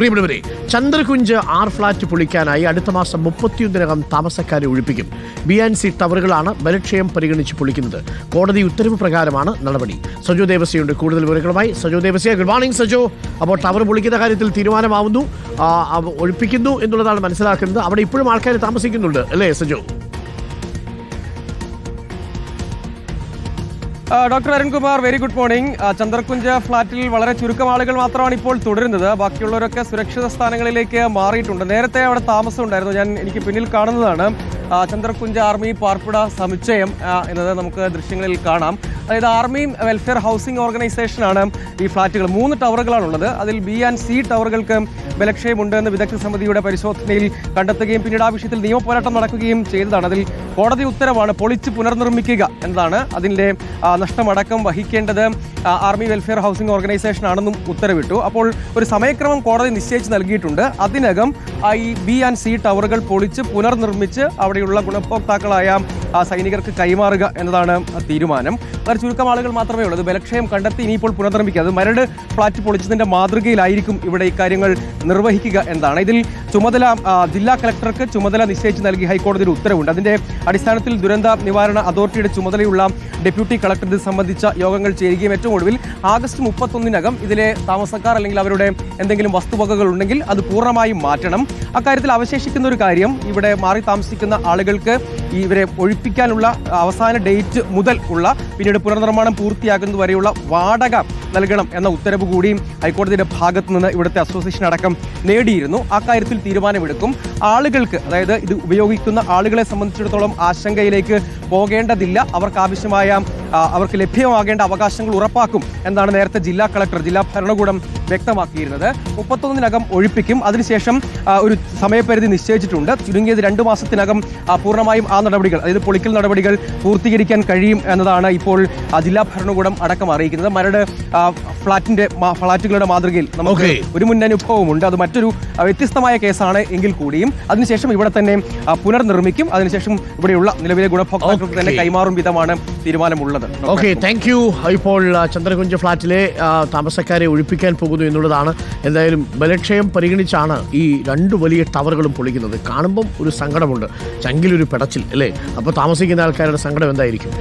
പ്രിയപ്പെട്ടവരെ Chandrakunj R flat പൊളിക്കാനായി അടുത്ത മാസം മുപ്പത്തിയൊന്നിനകം താമസക്കാരെ ഒഴിപ്പിക്കും. ബി ആൻഡ് സി ടവറുകളാണ് ബലക്ഷയം പരിഗണിച്ച് പൊളിക്കുന്നത്. കോടതി ഉത്തരവ് പ്രകാരമാണ് നടപടി. സജോ ദേവസ്യയുണ്ട്. കൂടുതൽ വിവരങ്ങളുമായി Sajo Devasya. Good morning Sajo. അപ്പോൾ ടവർ പൊളിക്കുന്ന കാര്യത്തിൽ തീരുമാനമാവുന്നു. ഒഴിപ്പിക്കുന്നു എന്നുള്ളതാണ് മനസ്സിലാക്കുന്നത്. അവിടെ ഇപ്പോഴും ആൾക്കാർ താമസിക്കുന്നുണ്ട്. അല്ലേ Sajo? Doctor Arunkumar very good morning Chandrakunj ഫ്ളാറ്റിൽ വളരെ ചുരുക്കം ആളുകൾ മാത്രമാണ് ഇപ്പോൾ തുടരുന്നത്. ബാക്കിയുള്ളവരൊക്കെ സുരക്ഷിത സ്ഥാനങ്ങളിലേക്ക് മാറിയിട്ടുണ്ട്. നേരത്തെ അവിടെ താമസം ഉണ്ടായിരുന്നു. ഞാൻ എനിക്ക് പിന്നിൽ കാണുന്നതാണ്. ചന്ദ്രകുഞ്ച് ആർമി പാർപ്പിട സമുച്ചയം എന്നത് നമുക്ക് ദൃശ്യങ്ങളിൽ കാണാം. അതായത് ആർമി വെൽഫെയർ ഹൗസിംഗ് ഓർഗനൈസേഷനാണ് ഈ ഫ്ളാറ്റുകൾ. മൂന്ന് ടവറുകളാണുള്ളത്. അതിൽ ബി ആൻഡ് സി ടവറുകൾക്ക് ബലക്ഷയമുണ്ട് എന്ന് വിദഗ്ധ സമിതിയുടെ പരിശോധനയിൽ കണ്ടെത്തുകയും പിന്നീട് ആ വിഷയത്തിൽ നിയമപോരാട്ടം നടക്കുകയും ചെയ്തതാണ്. അതിൽ കോടതി ഉത്തരവാണ് പൊളിച്ച് പുനർനിർമ്മിക്കുക എന്നതാണ് അതിന്റെ നഷ്ടമടക്കം വഹിക്കേണ്ടത് ആർമി വെൽഫെയർ ഹൗസിംഗ് ഓർഗനൈസേഷൻ ആണെന്നും ഉത്തരവിട്ടു. അപ്പോൾ ഒരു സമയക്രമം കോടതി നിശ്ചയിച്ച് നൽകിയിട്ടുണ്ട്. അതിനകം ഈ ബി ആൻഡ് സി ടവറുകൾ പൊളിച്ച് പുനർനിർമ്മിച്ച് അവിടെയുള്ള ഗുണഭോക്താക്കളായ സൈനികർക്ക് കൈമാറുക എന്നതാണ് തീരുമാനം. വളരെ ചുരുക്കം ആളുകൾ മാത്രമേ ഉള്ളൂ. അത് ബലക്ഷയം കണ്ടെത്തി ഇനിയിപ്പോൾ പുനർനിർമ്മിക്കുക. അത് മരട് ഫ്ളാറ്റ് പൊളിച്ചതിന്റെ മാതൃകയിലായിരിക്കും ഇവിടെ ഇക്കാര്യങ്ങൾ നിർവഹിക്കുക എന്നതാണ്. ഇതിൽ ചുമതല ജില്ലാ കളക്ടർക്ക് ചുമതല നിശ്ചയിച്ച് നൽകി ഹൈക്കോടതിയുടെ ഉത്തരവുണ്ട്. അതിന്റെ അടിസ്ഥാനത്തിൽ ദുരന്ത നിവാരണ അതോറിറ്റിയുടെ ചുമതലയുള്ള ഡെപ്യൂട്ടി കളക്ടർ ഇത് സംബന്ധിച്ച യോഗങ്ങൾ ചേരുകയും ഏറ്റവും ഒടുവിൽ ആഗസ്റ്റ് മുപ്പത്തൊന്നിനകം ഇതിലെ താമസക്കാർ അല്ലെങ്കിൽ അവരുടെ എന്തെങ്കിലും വസ്തുവകകൾ ഉണ്ടെങ്കിൽ അത് പൂർണമായും മാറ്റണം. അക്കാര്യത്തിൽ അവശേഷിക്കുന്ന ഒരു കാര്യം ഇവിടെ മാറി താമസിക്കുന്ന ആളുകൾക്ക് ഇവരെ ഇവരെ ഒഴിപ്പിക്കാനുള്ള അവസാന ഡേറ്റ് മുതൽ ഉള്ള പിന്നീട് പുനർനിർമ്മാണം പൂർത്തിയാകുന്നത് വരെയുള്ള വാടക നൽകണം എന്ന ഉത്തരവ് കൂടിയും ഹൈക്കോടതിയുടെ ഭാഗത്തു നിന്ന് ഇവിടുത്തെ അസോസിയേഷൻ അടക്കം നേടിയിരുന്നു. ആ കാര്യത്തിൽ തീരുമാനമെടുക്കും. ആളുകൾക്ക് അതായത് ഇത് ഉപയോഗിക്കുന്ന ആളുകളെ സംബന്ധിച്ചിടത്തോളം ആശങ്കയിലേക്ക് പോകേണ്ടതില്ല. അവർക്ക് ആവശ്യമായ അവർക്ക് ലഭ്യമാകേണ്ട അവകാശങ്ങൾ ഉറപ്പാക്കും എന്നാണ് നേരത്തെ ജില്ലാ കളക്ടർ ജില്ലാ ഭരണകൂടം വ്യക്തമാക്കിയിരുന്നത്. മുപ്പത്തൊന്നിനകം ഒഴിപ്പിക്കും. അതിനുശേഷം ഒരു സമയപരിധി നിശ്ചയിച്ചിട്ടുണ്ട്. ചുരുങ്ങിയത് രണ്ടു മാസത്തിനകം പൂർണമായും ആ നടപടികൾ അതായത് പൊളിക്കൽ നടപടികൾ പൂർത്തീകരിക്കാൻ കഴിയും എന്നതാണ് ഇപ്പോൾ ജില്ലാ ഭരണകൂടം അടക്കം അറിയിക്കുന്നത്. മരട് ഫ്ളാറ്റിന്റെ ഫ്ളാറ്റുകളുടെ മാതൃകയിൽ നമുക്ക് ഒരു മുൻ അനുഭവം മുന്നനുഭവമുണ്ട്. അത് മറ്റൊരു വ്യത്യസ്തമായ കേസാണ് എങ്കിൽ കൂടിയും. അതിനുശേഷം ഇവിടെ തന്നെ പുനർനിർമ്മിക്കും. അതിനുശേഷം ഇവിടെയുള്ള നിലവിലെ ഗുണഭോക്താക്കൾക്ക് തന്നെ കൈമാറും വിധമാണ് തീരുമാനമുള്ളത്. ഓക്കെ താങ്ക് യു ഇപ്പോൾ ചന്ദ്രകുഞ്ച് ഫ്ളാറ്റിലെ താമസക്കാരെ ഒഴിപ്പിക്കാൻ പോകുന്നു എന്നുള്ളതാണ്. എന്തായാലും ബലക്ഷയം പരിഗണിച്ചാണ് ഈ രണ്ട് വലിയ ടവറുകളും പൊളിക്കുന്നത്. കാണുമ്പം ഒരു സങ്കടമുണ്ട്. ചങ്കിലൊരു പെടച്ചിൽ അല്ലേ? അപ്പോൾ താമസിക്കുന്ന ആൾക്കാരുടെ സങ്കടം എന്തായിരിക്കും?